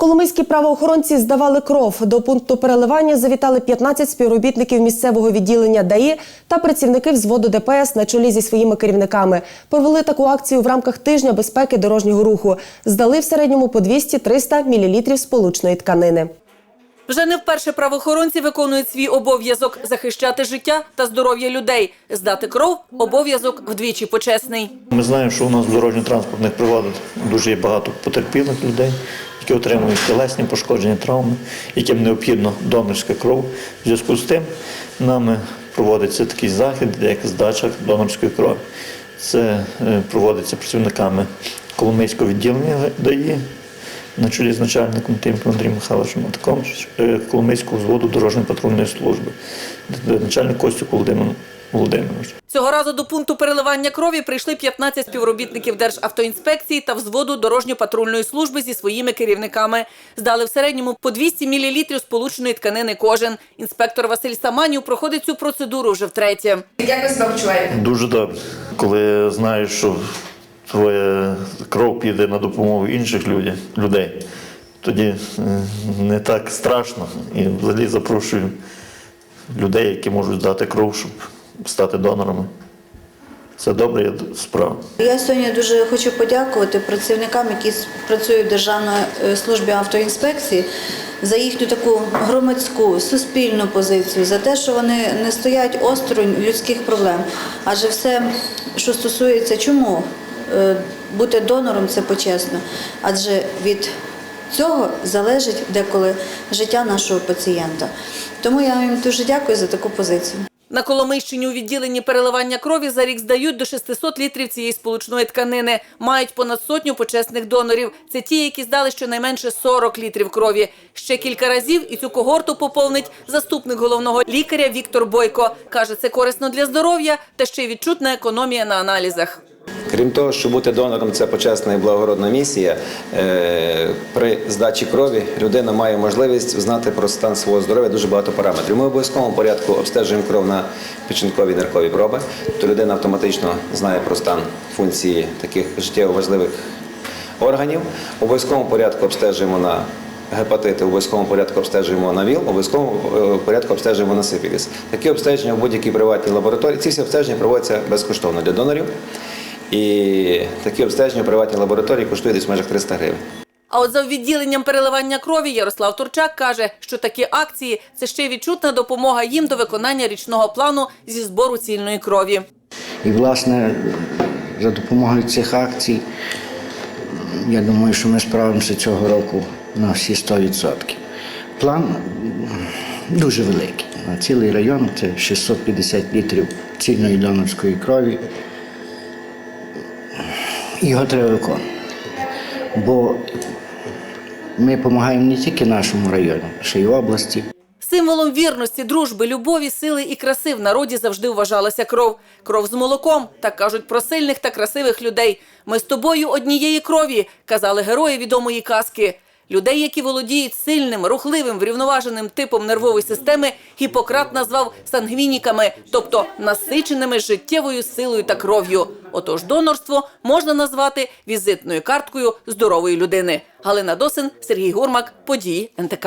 Коломийські правоохоронці здавали кров. До пункту переливання завітали 15 співробітників місцевого відділення ДАІ та працівники взводу ДПС на чолі зі своїми керівниками. Провели таку акцію в рамках тижня безпеки дорожнього руху. Здали в середньому по 200-300 мл сполучної тканини. Вже не вперше правоохоронці виконують свій обов'язок захищати життя та здоров'я людей. Здати кров обов'язок вдвічі почесний. Ми знаємо, що у нас в дорожньо-транспортних пригодах дуже є багато потерпілих людей, які отримують телесні пошкодження, травми, яким необхідна донорська кров. В зв'язку з тим нами проводиться такий захід, як здача донорської крові. Це е, проводиться працівниками Коломийського відділення ДАІ на чолі з начальником Тимком Андрієм Михайловичем, а також е, Коломийського взводу дорожньої патрульної служби, начальник Костюк Володимир Володимирович. Цього разу до пункту переливання крові прийшли 15 співробітників Державтоінспекції та взводу дорожньо-патрульної служби зі своїми керівниками. Здали в середньому по 200 мл сполученої тканини кожен. Інспектор Василь Саманів проходить цю процедуру вже втретє. Як ви себе почуваєте? Дуже добре, коли знаєш, що твоя кров піде на допомогу інших людей, тоді е, не так страшно. І взагалі запрошую людей, які можуть здати кров, щоб стати донорами. Це добра справа. Я сьогодні дуже хочу подякувати працівникам, які працюють в Державній е, службі автоінспекції, за їхню таку громадську, суспільну позицію, за те, що вони не стоять осторонь людських проблем. Адже все, що стосується чому бути донором, це почесно. Адже від цього залежить деколи життя нашого пацієнта. Тому я їм дуже дякую за таку позицію. На Коломийщині у відділенні переливання крові за рік здають до 600 літрів цієї сполучної тканини. Мають понад сотню почесних донорів. Це ті, які здали щонайменше 40 літрів крові. Ще кілька разів і цю когорту поповнить заступник головного лікаря Віктор Бойко. Каже, це корисно для здоров'я та ще й відчутна економія на аналізах. Крім того, що бути донором це почесна і благородна місія. е, При здачі крові людина має можливість знати про стан свого здоров'я дуже багато параметрів. Ми в обов'язковому порядку обстежуємо кров на печінкові ниркові проби. То людина автоматично знає про стан функції таких життєво важливих органів. В обов'язковому порядку обстежуємо на гепатити, в обов'язковому порядку обстежуємо на ВІЛ, в обов'язковому е, порядку обстежуємо на сифіліс. Такі обстеження в будь-якій приватній лабораторії. Ці всі обстеження проводяться безкоштовно для донорів. І такі обстеження в приватній лабораторії коштують десь в межах 300 гривень. А от за відділенням переливання крові Ярослав Турчак каже, що такі акції це ще й відчутна допомога їм до виконання річного плану зі збору цільної крові. І, власне, за допомогою цих акцій, я думаю, що ми справимося цього року на всі 100%. План дуже великий. На цілий район це 650 літрів цільної донорської крові. Його треба виконувати. Бо ми допомагаємо не тільки нашому району, ще й області. Символом вірності, дружби, любові, сили і краси в народі завжди вважалася кров. Кров з молоком, так кажуть про сильних та красивих людей. Ми з тобою однієї крові, казали герої відомої казки. Людей, які володіють сильним, рухливим, врівноваженим типом нервової системи, Гіппократ назвав сангвініками, тобто насиченими життєвою силою та кров'ю. Отож, донорство можна назвати візитною карткою здорової людини. Галина Досин, Сергій Гурмак, події НТК.